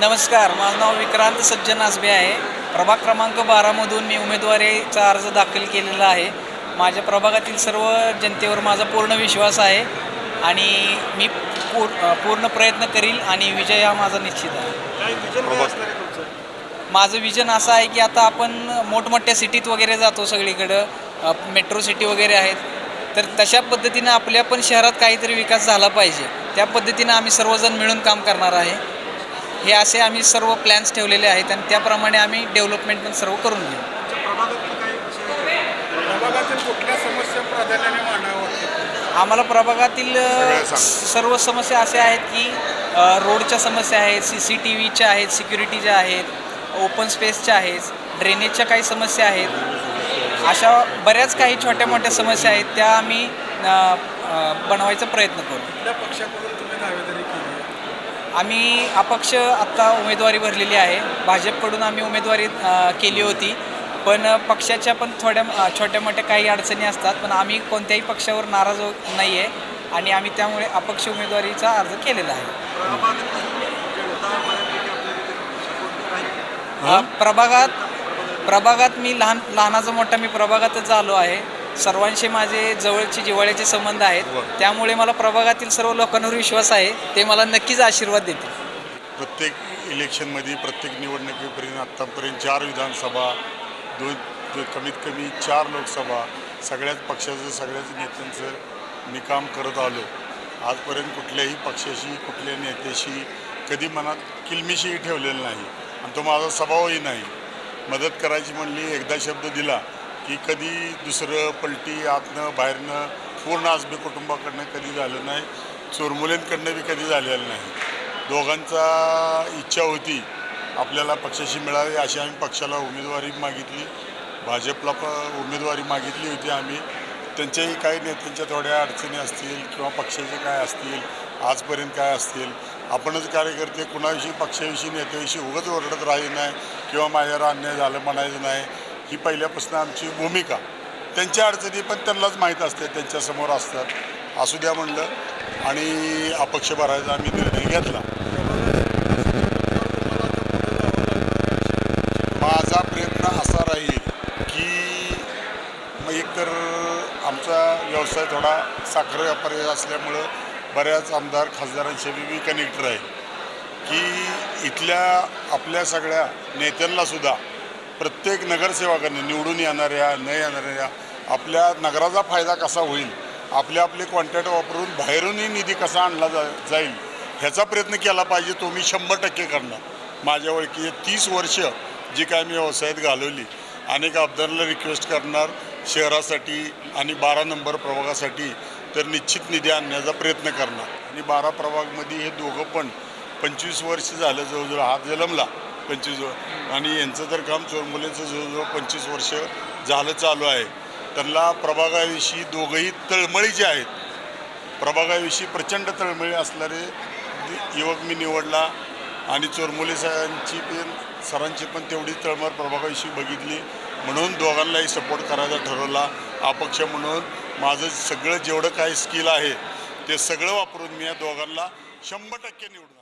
नमस्कार माझं नाव विक्रांत सज्जन आसबे आहे. प्रभाग क्रमांक बारामधून मी उमेदवारीचा अर्ज दाखल केलेला आहे. माझ्या प्रभागातील सर्व जनतेवर माझा पूर्ण विश्वास आहे आणि मी पूर पूर्ण प्रयत्न करील आणि विजय हा माझा निश्चित आहे. माझं विजन असं आहे की आता आपण मोठमोठ्या सिटीत वगैरे जातो सगळीकडं. मेट्रो सिटी वगैरे आहेत. तर तशा पद्धतीनं आपल्या पण शहरात काहीतरी विकास झाला पाहिजे. त्या पद्धतीनं आम्ही सर्वजण मिळून काम करणार आहे. हे असे आम्ही सर्व प्लॅन्स ठेवलेले आहेत आणि त्याप्रमाणे आम्ही डेव्हलपमेंट पण सर्व करून घेऊ. आम्हाला प्रभागातील. सर्व समस्या अशा आहेत की रोडच्या समस्या आहेत सी सी टी व्हीच्या आहेत सिक्युरिटीच्या आहेत ओपन स्पेसच्या आहेत ड्रेनेजच्या काही समस्या आहेत. अशा बऱ्याच काही छोट्या मोठ्या समस्या आहेत त्या आम्ही बनवायचा प्रयत्न करू कुठल्या पक्षाकडून तुम्ही दावेदारी केली आहे? आम्ही अपक्ष आत्ता उमेदवारी भरलेली आहे. भाजपकडून आम्ही उमेदवारी केली होती. पण पक्षाच्या पण थोड्या छोट्या मोठ्या काही अडचणी असतात. पण आम्ही कोणत्याही पक्षावर नाराज हो- नाही आहे आणि आम्ही त्यामुळे अपक्ष उमेदवारीचा अर्ज केलेला आहे. प्रभागात प्रभागात मी लहान लहानाचा मोठा मी प्रभागातच आलो आहे. सर्वांशी माझे जवळचे जिव्हाळ्याचे संबंध आहेत. त्यामुळे मला प्रभागातील सर्व लोकांवर विश्वास आहे. ते मला नक्कीच आशीर्वाद देतील. प्रत्येक इलेक्शनमध्ये प्रत्येक निवडणुकीपर्यंत आत्तापर्यंत चार विधानसभा दोन दो कमीत कमी चार लोकसभा सगळ्याच पक्षाचं सगळ्याच नेत्यांचं मी काम करत आलो. आजपर्यंत कुठल्याही पक्षाशी कुठल्या नेत्याशी कधी मनात किलमिशीही ठेवलेलं नाही. आणि तो माझा स्वभावही नाही. मदत करायची म्हणली एकदा शब्द दिला की कधी दुसरं पलटी आतनं बाहेरनं पूर्ण आजबी कुटुंबाकडनं कधी झालं नाही चोरमुलेंकडनं बी कधी झालेलं नाही. दोघांचा इच्छा होती आपल्याला पक्षाशी मिळावी अशी आम्ही पक्षाला उमेदवारी मागितली. भाजपला प उमेदवारी मागितली होती आम्ही. त्यांच्याही काही नेत्यांच्या थोड्या अडचणी असतील किंवा पक्षाचे काय असतील आजपर्यंत काय असतील. आपणच कार्यकर्ते कुणाविषयी पक्षाविषयी नेत्याविषयी उगच ओरडत राहिले नाही किंवा माझ्यावर अन्याय झालं म्हणायचं नाही. ही पहिल्यापासून आमची भूमिका. त्यांच्या अडचणी पण त्यांनाच माहीत असते त्यांच्यासमोर असतात. असू द्या म्हणलं आणि अपक्ष भरायचा आम्ही निर्णय घेतला. माझा प्रयत्न असा राहील की मग एकतर आमचा व्यवसाय थोडा साखर व्यापारी असल्यामुळं बऱ्याच आमदार खासदारांशी बी कनेक्टर आहे की इथल्या आपल्या सगळ्या नेत्यांनासुद्धा प्रत्येक नगरसेवकांनी निवडून येणाऱ्या न येणाऱ्या आपल्या नगराचा फायदा कसा होईल आपले आपले कॉन्टॅक्ट वापरून बाहेरूनही निधी कसा आणला जा जाईल ह्याचा प्रयत्न केला पाहिजे तो मी शंभर टक्के करणार. माझ्या ओळखी तीस वर्ष जी काय मी व्यवसायात घालवली अनेक आमदारांना रिक्वेस्ट करणार शहरासाठी आणि बारा नंबर प्रभागासाठी तर निश्चित निधी आणण्याचा प्रयत्न करणार. आणि बारा प्रभागमध्ये हे दोघं पण पंचवीस वर्ष झालं जवळजवळ हात जलमला. पंचवीस आणि यांचं तर काम चोरमुलेंचं जवळजवळ पंचवीस वर्ष झालं चालू आहे. त्यांना प्रभागाविषयी दोघंही तळमळीचे आहेत प्रभागाविषयी प्रचंड तळमळी असणारे युवक मी निवडला आणि चोरमुले सरांची पण सरांची पण तेवढी तळमळ प्रभागाविषयी बघितली. म्हणून दोघांनाही सपोर्ट करायचा ठरवला. अपक्ष म्हणून माझं सगळं जेवढं काही स्किल आहे ते सगळं वापरून मी या दोघांना शंभर टक्के निवडून